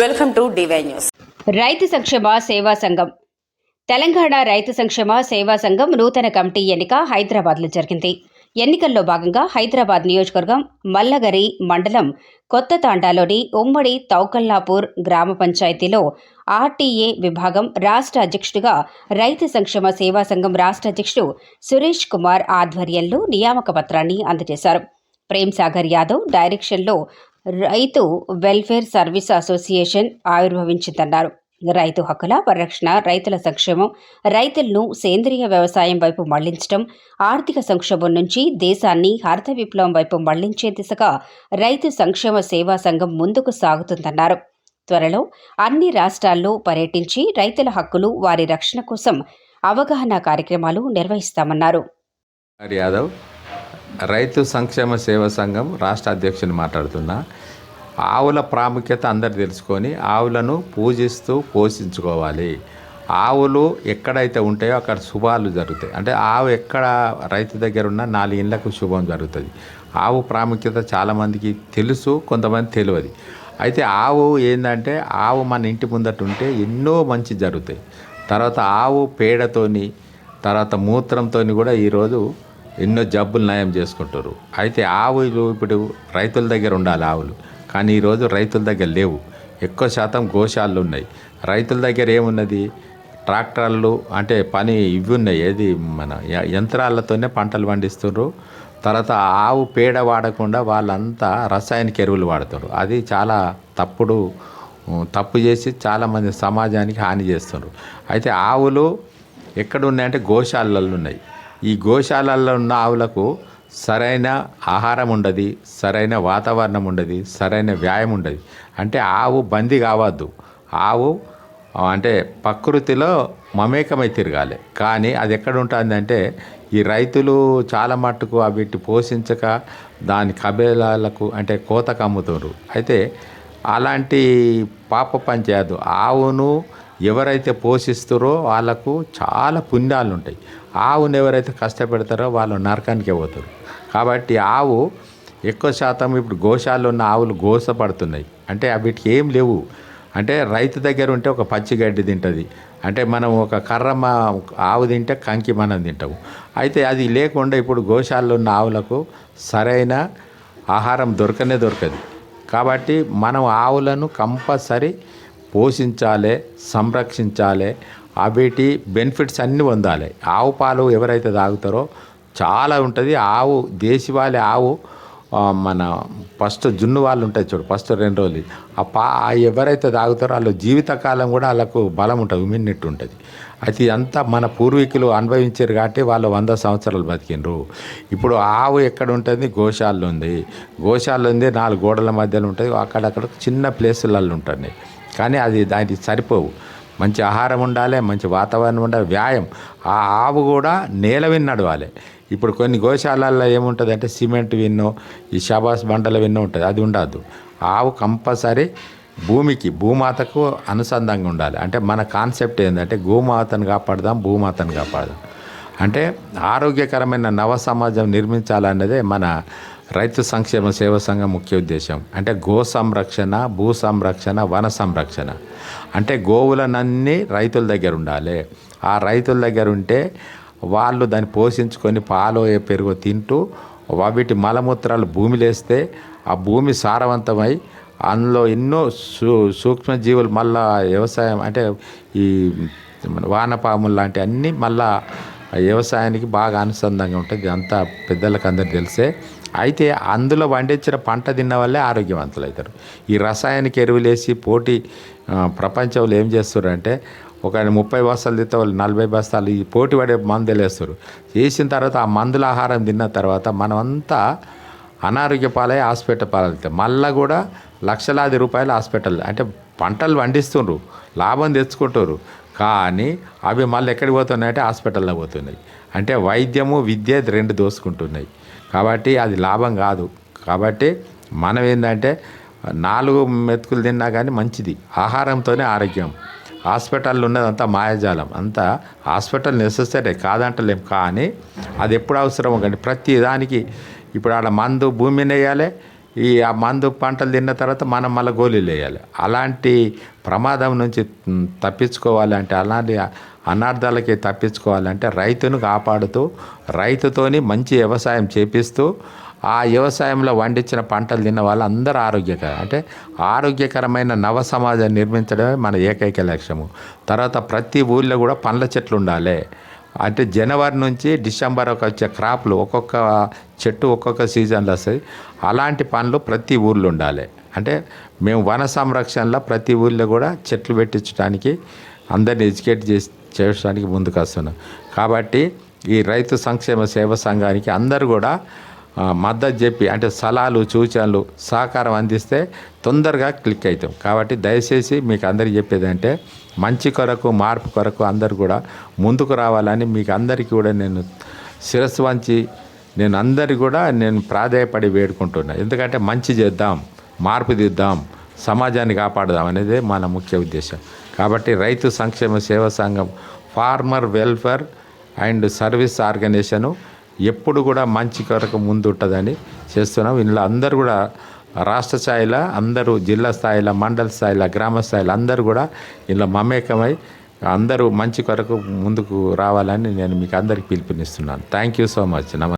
Welcome to DY news రైతు సంక్షేమ సేవా సంఘం. తెలంగాణ రైతు సంక్షేమ సేవా సంఘం నూతన కమిటీ ఎన్నిక హైదరాబాద్లో జరిగింది. ఎన్నికల్లో భాగంగా హైదరాబాద్ నియోజకవర్గం మల్లగరి మండలం కొత్త తాండాలోని ఉమ్మడి తౌకల్లాపూర్ గ్రామ పంచాయతీలో ఆర్టీఏ విభాగం రాష్ట్ర అధ్యక్షుడిగా రైతు సంక్షేమ సేవా సంఘం రాష్ట్ర అధ్యక్షుడు సురేష్ కుమార్ ఆధ్వర్యంలో నియామక పత్రాన్ని అందజేశారు. ప్రేమ్ సాగర్ యాదవ్ డైరెక్షన్లో రైతు వెల్ఫేర్ సర్వీస్ అసోసియేషన్ ఆవిర్భవించిందన్నారు. రైతు హక్కుల పరిరక్షణ రైతుల సంక్షేమం రైతులను సేంద్రియ వ్యవసాయం వైపు మళ్ళించడం ఆర్థిక సంక్షోభం నుంచి దేశాన్ని హరిత విప్లవం వైపు మళ్ళించే దిశగా రైతు సంక్షేమ సేవా సంఘం ముందుకు సాగుతుందన్నారు. త్వరలో అన్ని రాష్ట్రాల్లో పర్యటించి రైతుల హక్కులు వారి రక్షణ కోసం అవగాహన కార్యక్రమాలు నిర్వహిస్తామన్నారు. యాదవ్. రైతు సంక్షేమ సేవ సంఘం రాష్ట్ర అధ్యక్షుని మాట్లాడుతున్నా. ఆవుల ప్రాముఖ్యత అందరు తెలుసుకొని ఆవులను పూజిస్తూ పోషించుకోవాలి. ఆవులు ఎక్కడైతే ఉంటాయో అక్కడ శుభాలు జరుగుతాయి. అంటే ఆవు ఎక్కడ రైతు దగ్గర ఉన్న నాలుగు ఇళ్ళకు శుభం జరుగుతుంది. ఆవు ప్రాముఖ్యత చాలామందికి తెలుసు కొంతమంది తెలియదు. అయితే ఆవు ఏంటంటే ఆవు మన ఇంటి ముందట ఉంటే ఎన్నో మంచి జరుగుతాయి. తర్వాత ఆవు పేడతోని తర్వాత మూత్రంతోని కూడా ఈరోజు ఎన్నో జబ్బులు నయం చేసుకుంటారు. అయితే ఆవులు ఇప్పుడు రైతుల దగ్గర ఉండాలి ఆవులు. కానీ ఈరోజు రైతుల దగ్గర లేవు. ఎక్కువ శాతం గోశాలలు ఉన్నాయి. రైతుల దగ్గర ఏమున్నది? ట్రాక్టర్లు అంటే పని ఇవి ఉన్నాయి. ఏది? మన యంత్రాలతోనే పంటలు పండిస్తున్నారు తర్వాత ఆవు పేడ వాడకుండా వాళ్ళంతా రసాయనిక ఎరువులు వాడుతారు అది చాలా తప్పుడు తప్పు చేసి చాలామంది సమాజానికి హాని చేస్తున్నారు అయితే ఆవులు ఎక్కడ ఉన్నాయంటే గోశాలల్లో ఉన్నాయి. ఈ గోశాలల్లో ఉన్న ఆవులకు సరైన ఆహారం ఉండదు సరైన వాతావరణం ఉండదు సరైన వ్యాయామం ఉండదు. అంటే ఆవు బందీ కావద్దు. ఆవు అంటే ప్రకృతిలో మమేకమై తిరగాలి. కానీ అది ఎక్కడ ఉంటుందంటే ఈ రైతులు చాలా మట్టుకు వీటి పోషించక దాని కబేలాలకు అంటే కోతకు అమ్ముతారు అయితే అలాంటి పాప పని చేయద్దు. ఆవును ఎవరైతే పోషిస్తారో వాళ్ళకు చాలా పుణ్యాలు ఉంటాయి ఆవును ఎవరైతే కష్టపెడతారో వాళ్ళు నరకానికే పోతారు. కాబట్టి ఆవు ఎక్కువ శాతం ఇప్పుడు గోశాలలో ఉన్న ఆవులు గోసపడుతున్నాయి. అంటే వీటికి ఏం లేవు. అంటే రైతు దగ్గర ఉంటే ఒక పచ్చి గడ్డి తింటుంది. అంటే మనం ఒక కర్ర మా ఆవు తింటే కంకి మనం తింటాము. అయితే అది లేకుండా ఇప్పుడు గోశాలలో ఉన్న ఆవులకు సరైన ఆహారం దొరకనే దొరకదు. కాబట్టి మనం ఆవులను కంపల్సరీ పోషించాలి సంరక్షించాలి అవిటి బెనిఫిట్స్ అన్నీ పొందాలి. ఆవు పాలు ఎవరైతే తాగుతారో చాలా ఉంటుంది. ఆవు దేశవాళి ఆవు మన ఫస్ట్ జున్ను వాళ్ళు ఉంటాయి చూడు ఫస్ట్ రెండు రోజులు. ఆ పా ఎవరైతే తాగుతారో వాళ్ళ జీవితకాలం కూడా వాళ్ళకు బలం ఉంటుంది ఇమ్యూనిటీ ఉంటుంది. అది అంతా మన పూర్వీకులు అనుభవించారు కాబట్టి వాళ్ళు వంద సంవత్సరాలు బతికిండ్రు. ఇప్పుడు ఆవు ఎక్కడ ఉంటుంది? గోశాలలో ఉంది. గోశాలలో ఉంది నాలుగు గోడల మధ్యలో ఉంటుంది. అక్కడక్కడ చిన్న ప్లేసులలో ఉంటుంది కానీ అది దానికి సరిపోవు. మంచి ఆహారం ఉండాలి మంచి వాతావరణం ఉండాలి వ్యాయామం. ఆ ఆవు కూడా నేల విని నడవాలి. ఇప్పుడు కొన్ని గోశాలల్లో ఏముంటుంది అంటే సిమెంట్ విన్నో ఈ షాబాస్ బండల విన్నో ఉంటుంది అది ఉండద్దు ఆవు కంపల్సరీ భూమికి భూమాతకు అనుసంధానంగా ఉండాలి. అంటే మన కాన్సెప్ట్ ఏంటంటే గోమాతను కాపాడదాం భూమాతను కాపాడదాం. అంటే ఆరోగ్యకరమైన నవ సమాజం నిర్మించాలన్నదే మన రైతు సంక్షేమ సేవ సంఘం ముఖ్య ఉద్దేశం అంటే గో సంరక్షణ భూ సంరక్షణ వన సంరక్షణ. అంటే గోవులనన్నీ రైతుల దగ్గర ఉండాలి. ఆ రైతుల దగ్గర ఉంటే వాళ్ళు దాన్ని పోషించుకొని పాలు పెరుగు తింటూ వీటి మలమూత్రాలు భూమిలేస్తే ఆ భూమి సారవంతమై అందులో ఎన్నో సూ సూక్ష్మజీవులు మళ్ళా వ్యవసాయం అంటే ఈ వానపాములు లాంటి అన్నీ మళ్ళా వ్యవసాయానికి బాగా అనుసంధానంగా ఉంటుంది అంతా పెద్దలకు అందరికి తెలిసే అయితే అందులో పండించిన పంట తిన్న వల్లే ఆరోగ్యవంతులు అవుతారు. ఈ రసాయనిక ఎరువులేసి పోటీ ప్రపంచంలో ఏం చేస్తారంటే ఒక ముప్పై బస్తాలు తిత్తే వాళ్ళు నలభై బస్తాలు ఈ పోటీ పడే మందులు వేస్తారు. వేసిన తర్వాత ఆ మందుల ఆహారం తిన్న తర్వాత మనమంతా అనారోగ్య పాలై హాస్పిటల్ పాలవుతాయి మళ్ళీ కూడా లక్షలాది రూపాయలు హాస్పిటల్ అంటే పంటలు పండిస్తుండ్రు లాభం తెచ్చుకుంటారు కానీ అవి మళ్ళీ ఎక్కడికి పోతున్నాయంటే హాస్పిటల్లో పోతున్నాయి. అంటే వైద్యము విద్య రెండు దోసుకుంటున్నాయి. కాబట్టి అది లాభం కాదు. కాబట్టి మనం ఏంటంటే నాలుగు మెతుకులు తిన్నా కానీ మంచిది. ఆహారంతోనే ఆరోగ్యం. హాస్పిటల్లో ఉన్నదంతా మాయాజాలం. అంతా హాస్పిటల్ నెససరీ కాదంటలేం. కానీ అది ఎప్పుడు అవసరమో కానీ ప్రతి దానికి ఇప్పుడు ఆడ మందు భూమిని వేయాలి ఈ ఆ మందు పంటలు తిన్న తర్వాత మనం మళ్ళీ గోళీలు వేయాలి. అలాంటి ప్రమాదం నుంచి తప్పించుకోవాలంటే అలాంటి అనార్థాలకి తప్పించుకోవాలంటే రైతును కాపాడుతూ రైతుతోని మంచి వ్యవసాయం చేపిస్తూ ఆ వ్యవసాయంలో వండించిన పంటలు తిన్న వాళ్ళందరూ ఆరోగ్యకరం అంటే ఆరోగ్యకరమైన నవ సమాజాన్ని నిర్మించడమే మన ఏకైక లక్ష్యము. తర్వాత ప్రతి ఊళ్ళో కూడా పండ్ల చెట్లు ఉండాలి. అంటే జనవరి నుంచి డిసెంబర్ ఒక వచ్చే క్రాప్లు ఒక్కొక్క చెట్టు ఒక్కొక్క సీజన్లో వస్తాయి. అలాంటి పనులు ప్రతి ఊర్లో ఉండాలి. అంటే మేము వన సంరక్షణలో ప్రతి ఊళ్ళో కూడా చెట్లు పెట్టించడానికి అందరిని ఎడ్యుకేట్ చేసి చేయడానికి ముందుకు వస్తున్నాం. కాబట్టి ఈ రైతు సంక్షేమ సేవ సంఘానికి అందరూ కూడా మద్దతు చెప్పి అంటే సలహాలు సూచనలు సహకారం అందిస్తే తొందరగా క్లిక్ అవుతాం. కాబట్టి దయచేసి మీకు అందరికీ చెప్పేదంటే మంచి కొరకు మార్పు కొరకు అందరు కూడా ముందుకు రావాలని మీకు అందరికీ కూడా నేను శిరస్సు వంచి నేను అందరి కూడా నేను ప్రాధాయపడి వేడుకుంటున్నా. ఎందుకంటే మంచి చేద్దాం మార్పు దిద్దాం సమాజాన్ని కాపాడదాం అనేది మన ముఖ్య ఉద్దేశం. కాబట్టి రైతు సంక్షేమ సేవా సంఘం farmer welfare and service organisation ఎప్పుడు కూడా మంచి కొరకు ముందు ఉంటుందని చేస్తున్నాం. ఇందులో అందరూ కూడా రాష్ట్ర స్థాయిలో అందరూ జిల్లా స్థాయిలో మండల స్థాయిలో గ్రామ స్థాయిలో అందరూ కూడా ఇలా మమేకమై అందరూ మంచి కొరకు ముందుకు రావాలని నేను మీకు అందరికి పిలుపునిస్తున్నాను. థ్యాంక్ యూ సో మచ్ నమస్తే